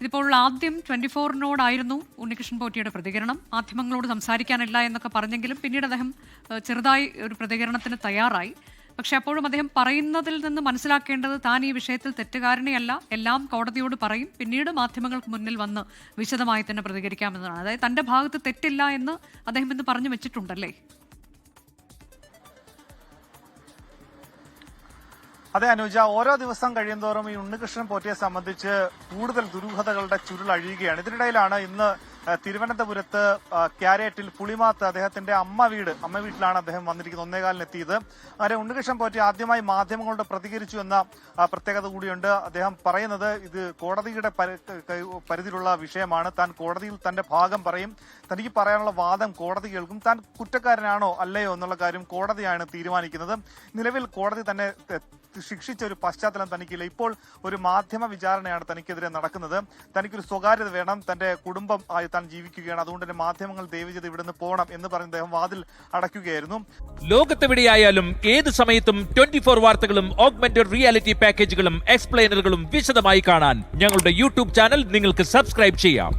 ഇതിപ്പോൾ ആദ്യം ട്വന്റി ഫോറിനോടായിരുന്നു ഉണ്ണികൃഷ്ണൻ പോറ്റിയുടെ പ്രതികരണം. മാധ്യമങ്ങളോട് സംസാരിക്കാനില്ല എന്നൊക്കെ പറഞ്ഞെങ്കിലും പിന്നീട് അദ്ദേഹം ചെറുതായി ഒരു പ്രതികരണത്തിന് തയ്യാറായി. പക്ഷെ അപ്പോഴും അദ്ദേഹം പറയുന്നതിൽ നിന്ന് മനസ്സിലാക്കേണ്ടത് താൻ ഈ വിഷയത്തിൽ തെറ്റുകാരനെയല്ല എല്ലാം കോടതിയോട് പറയും പിന്നീട് മാധ്യമങ്ങൾക്ക് മുന്നിൽ വന്ന് വിശദമായി തന്നെ പ്രതികരിക്കാമെന്നതാണ്. അതായത് തന്റെ ഭാഗത്ത് തെറ്റില്ല എന്ന് അദ്ദേഹം ഇന്ന് പറഞ്ഞു വെച്ചിട്ടുണ്ടല്ലേ? അതെ അനുജ ഓരോ ദിവസം കഴിയുന്തോറും ഈ ഉണ്ണികൃഷ്ണൻ പോറ്റിയെ സംബന്ധിച്ച് കൂടുതൽ ദുരൂഹതകളുടെ ചുരുൾ അഴിയുകയാണ്. ഇതിനിടയിലാണ് ഇന്ന് തിരുവനന്തപുരത്ത് ക്യാരേറ്റിൽ പുളിമാത്ത് അദ്ദേഹത്തിന്റെ അമ്മ വീട് അമ്മ വീട്ടിലാണ് അദ്ദേഹം വന്നിരിക്കുന്നത്. ഒന്നേകാലിന് എത്തിയത് അങ്ങനെ ഉണ്ണികൃഷ്ണൻ പോറ്റി ആദ്യമായി മാധ്യമങ്ങളോട് പ്രതികരിച്ചു എന്ന പ്രത്യേകത കൂടിയുണ്ട്. അദ്ദേഹം പറയുന്നത് ഇത് കോടതിയുടെ പരിധിയിലുള്ള വിഷയമാണ്. താൻ കോടതിയിൽ തന്റെ ഭാഗം പറയും. തനിക്ക് പറയാനുള്ള വാദം കോടതി കേൾക്കും. താൻ കുറ്റക്കാരനാണോ അല്ലയോ എന്നുള്ള കാര്യം കോടതിയാണ് തീരുമാനിക്കുന്നത്. നിലവിൽ കോടതി തന്നെ ശിക്ഷിച്ച ഒരു പശ്ചാത്തലം തനിക്കില്ല. ഇപ്പോൾ ഒരു മാധ്യമ വിചാരണയാണ് തനിക്കെതിരെ നടക്കുന്നത്. തനിക്കൊരു സ്വകാര്യത വേണം. തന്റെ കുടുംബം താൻ ജീവിക്കുകയാണ്. അതുകൊണ്ട് തന്നെ മാധ്യമങ്ങൾ ദയവ് ചെയ്ത് ഇവിടുന്ന് പോകണം എന്ന് പറഞ്ഞ് അദ്ദേഹം വാതിൽ അടയ്ക്കുകയായിരുന്നു. ലോകത്തെവിടെയായാലും ഏത് സമയത്തും ട്വന്റി ഫോർ വാർത്തകളും ഓഗ്മെന്റഡ് റിയാലിറ്റി പാക്കേജുകളും എക്സ്പ്ലെയിനറുകളും വിശദമായി കാണാൻ ഞങ്ങളുടെ യൂട്യൂബ് ചാനൽ നിങ്ങൾക്ക് സബ്സ്ക്രൈബ് ചെയ്യാം.